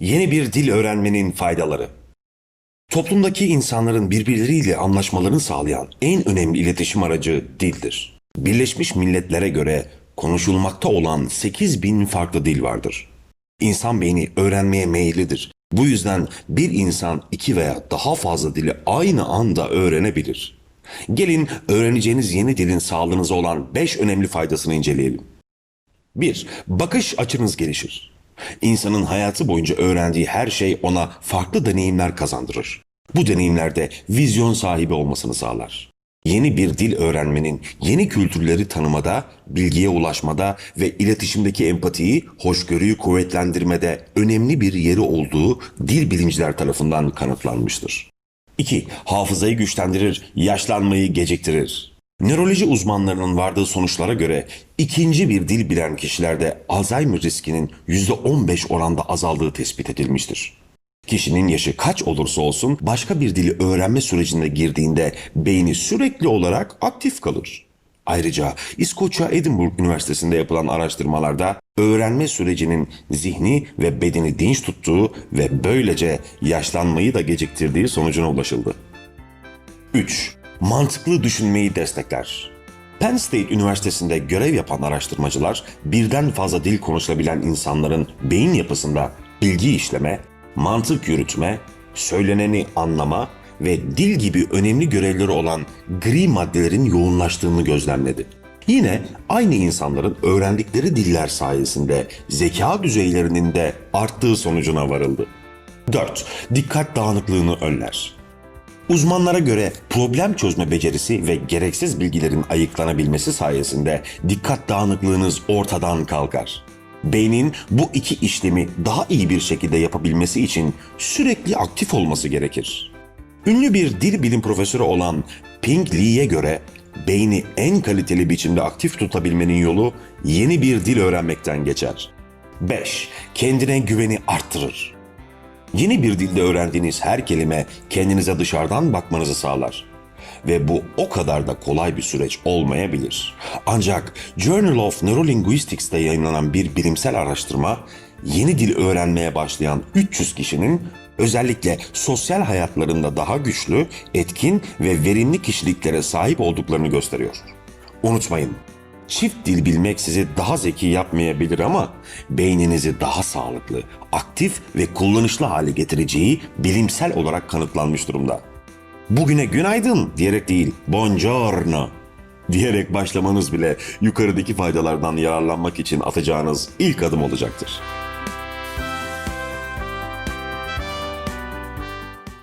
Yeni bir dil öğrenmenin faydaları. Toplumdaki insanların birbirleriyle anlaşmalarını sağlayan en önemli iletişim aracı dildir. Birleşmiş Milletler'e göre konuşulmakta olan 8 bin farklı dil vardır. İnsan beyni öğrenmeye meyillidir. Bu yüzden bir insan iki veya daha fazla dili aynı anda öğrenebilir. Gelin öğreneceğiniz yeni dilin sağlığınıza olan 5 önemli faydasını inceleyelim. 1. Bakış açınız gelişir. İnsanın hayatı boyunca öğrendiği her şey ona farklı deneyimler kazandırır. Bu deneyimlerde vizyon sahibi olmasını sağlar. Yeni bir dil öğrenmenin yeni kültürleri tanımada, bilgiye ulaşmada ve iletişimdeki empatiyi, hoşgörüyü kuvvetlendirmede önemli bir yeri olduğu dil bilimciler tarafından kanıtlanmıştır. 2. Hafızayı güçlendirir, yaşlanmayı geciktirir. Nöroloji uzmanlarının vardığı sonuçlara göre ikinci bir dil bilen kişilerde Alzheimer riskinin %15 oranda azaldığı tespit edilmiştir. Kişinin yaşı kaç olursa olsun başka bir dili öğrenme sürecine girdiğinde beyni sürekli olarak aktif kalır. Ayrıca İskoçya Edinburgh Üniversitesi'nde yapılan araştırmalarda öğrenme sürecinin zihni ve bedeni dinç tuttuğu ve böylece yaşlanmayı da geciktirdiği sonucuna ulaşıldı. 3. Mantıklı düşünmeyi destekler. Penn State Üniversitesi'nde görev yapan araştırmacılar birden fazla dil konuşabilen insanların beyin yapısında bilgi işleme, mantık yürütme, söyleneni anlama ve dil gibi önemli görevleri olan gri maddelerin yoğunlaştığını gözlemledi. Yine aynı insanların öğrendikleri diller sayesinde zeka düzeylerinin de arttığı sonucuna varıldı. 4. Dikkat dağınıklığını önler. Uzmanlara göre problem çözme becerisi ve gereksiz bilgilerin ayıklanabilmesi sayesinde dikkat dağınıklığınız ortadan kalkar. Beynin bu iki işlemi daha iyi bir şekilde yapabilmesi için sürekli aktif olması gerekir. Ünlü bir dil bilim profesörü olan Ping Lee'ye göre beyni en kaliteli biçimde aktif tutabilmenin yolu yeni bir dil öğrenmekten geçer. 5. Kendine güveni arttırır. Yeni bir dilde öğrendiğiniz her kelime kendinize dışarıdan bakmanızı sağlar. Ve bu o kadar da kolay bir süreç olmayabilir. Ancak Journal of Neurolinguistics'te yayınlanan bir bilimsel araştırma, yeni dil öğrenmeye başlayan 300 kişinin özellikle sosyal hayatlarında daha güçlü, etkin ve verimli kişiliklere sahip olduklarını gösteriyor. Unutmayın, Çift dil bilmek sizi daha zeki yapmayabilir ama beyninizi daha sağlıklı, aktif ve kullanışlı hale getireceği bilimsel olarak kanıtlanmış durumda. Bugüne günaydın diyerek değil, buongiorno diyerek başlamanız bile yukarıdaki faydalardan yararlanmak için atacağınız ilk adım olacaktır.